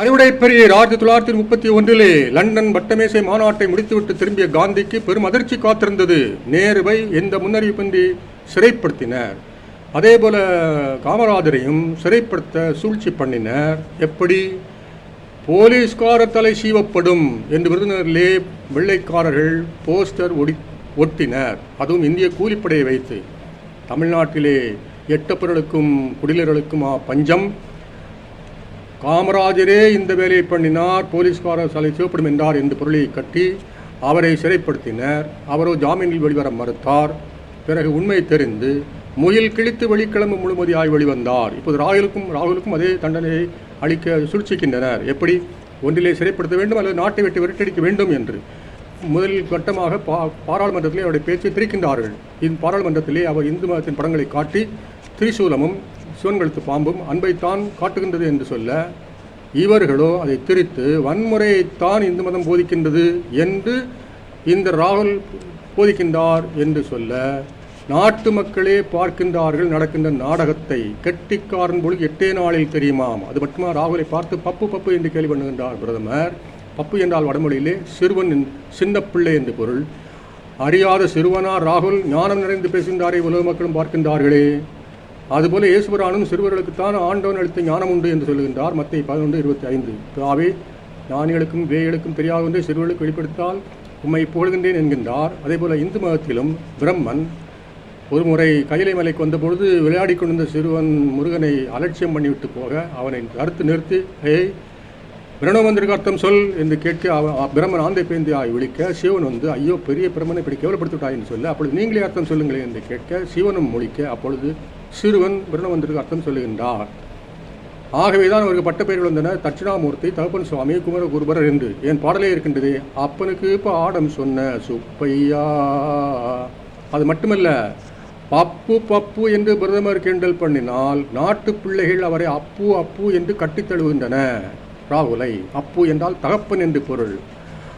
அறிவுடை பெரியர் ஆயிரத்தி தொள்ளாயிரத்தி முப்பத்தி ஒன்றிலே லண்டன் வட்டமேசை மாநாட்டை முடித்துவிட்டு திரும்பிய காந்திக்கு பெரும் அதிர்ச்சி காத்திருந்தது. நேருவை எந்த முன்னறிவிப்பின்றி சிறைப்படுத்தினர். அதேபோல காமராஜரையும் சிறைப்படுத்த சூழ்ச்சி பண்ணினர். எப்படி? போலீஸ்கார தலை சீவப்படும் என்று விருந்தினரிலே வெள்ளைக்காரர்கள் போஸ்டர் ஒடி ஒட்டினர். அதுவும் இந்திய கூலிப்படையை வைத்து. தமிழ்நாட்டிலே எட்டப்பர்களுக்கும் குடிலர்களுக்குமா பஞ்சம்? காமராஜரே இந்த வேலையை பண்ணினார் போலீஸ்காரர் தலை சிவப்படும் என்றார் என்று பொருளை கட்டி அவரை சிறைப்படுத்தினர். அவரோ ஜாமீனில் வெளிவர மறுத்தார். பிறகு உண்மை தெரிந்து முயல் கிழித்து வெளிக்கிழமை முழுமதியாய் வெளிவந்தார். இப்போது ராகுலுக்கும் ராகுலுக்கும் அதே தண்டனையை அளிக்க சூழ்ச்சிக்கின்றனர். எப்படி? ஒன்றிலே சிறைப்படுத்த வேண்டும் அல்லது நாட்டை விட்டு விரட்டடிக்க வேண்டும் என்று முதல் கட்டமாக பா பாராளுமன்றத்திலே அவருடைய பேச்சை திரிக்கின்றார்கள். இந்த பாராளுமன்றத்திலே அவர் இந்து மதத்தின் படங்களை காட்டி திரிசூலமும் சிவன்கழுத்து பாம்பும் அன்பைத்தான் காட்டுகின்றது என்று சொல்ல இவர்களோ அதை திரித்து வன்முறையைத்தான் இந்து மதம் போதிக்கின்றது என்று இந்த ராகுல் போதிக்கின்றார் என்று சொல்ல நாட்டு மக்களே பார்க்கின்றார்கள் நடக்கின்ற நாடகத்தை. கெட்டிக்காரன் பொழுது எட்டே நாளில் தெரியுமாம். அது மட்டுமா ராகுலை பார்த்து பப்பு பப்பு என்று கேள்வி பண்ணுகின்றார் பிரதமர். பப்பு என்றால் வடமொழியிலே சிறுவன் என்- சின்ன பிள்ளை என்று பொருள். அறியாத சிறுவனா ராகுல் ஞானம் நிறைந்து பேசுகின்றாரே உலக மக்களும் பார்க்கின்றார்களே. அதுபோல இயேசுபுரானும் சிறுவர்களுக்குத்தான் ஆண்டவன் அளித்த ஞானம் உண்டு என்று சொல்லுகின்றார். மத்திய பதினொன்று இருபத்தி ஐந்து பிதாவே ஞானிகளுக்கும் வேய்களுக்கும் தெரியாத ஒன்றை சிறுவர்களுக்கு வெளிப்படுத்தால் உம்மை புகழ்கின்றேன் என்கின்றார். அதேபோல இந்து மதத்திலும் பிரம்மன் ஒரு முறை கைலை மலைக்கு வந்தபொழுது விளையாடி கொண்டிருந்த சிறுவன் முருகனை அலட்சியம் பண்ணிவிட்டு போக அவனை தடுத்து நிறுத்தி ஏய் பிரணவந்திற்கு அர்த்தம் சொல் என்று கேட்க பிரம்மன் ஆந்தை பேந்தியாய் விழிக்க சிவன் வந்து ஐயோ பெரிய பிரம்மனை இப்படி கேவலப்படுத்திவிட்டாய் சொல்ல அப்பொழுது நீங்களே அர்த்தம் சொல்லுங்களேன் என்று கேட்க சிவனும் மொழிக்க அப்பொழுது சிறுவன் பிரணவந்திற்கு அர்த்தம் சொல்லுகின்றார். ஆகவே தான் அவருக்கு பட்டப்பெயர்கள் வந்தன தட்சிணாமூர்த்தி தகப்பன் சுவாமி குமரகுருபரர் என்று. என் பாடலே இருக்கின்றது? அப்பனுக்கு இப்போ ஆடம் சொன்ன சுப்பையா. அது மட்டுமல்ல பப்பு பப்பு என்று பிரதமர் கிண்டல் பண்ணினால் நாட்டு பிள்ளைகள் அவரை அப்பு அப்பு என்று கட்டித் தழுவுகின்றன. ராகுலை அப்பு என்றால் தகப்பன் என்று பொருள்.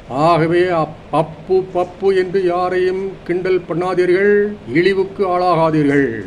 ஆகவே அப்- பப்பு என்று யாரையும் கிண்டல் பண்ணாதீர்கள் இழிவுக்கு ஆளாகாதீர்கள்.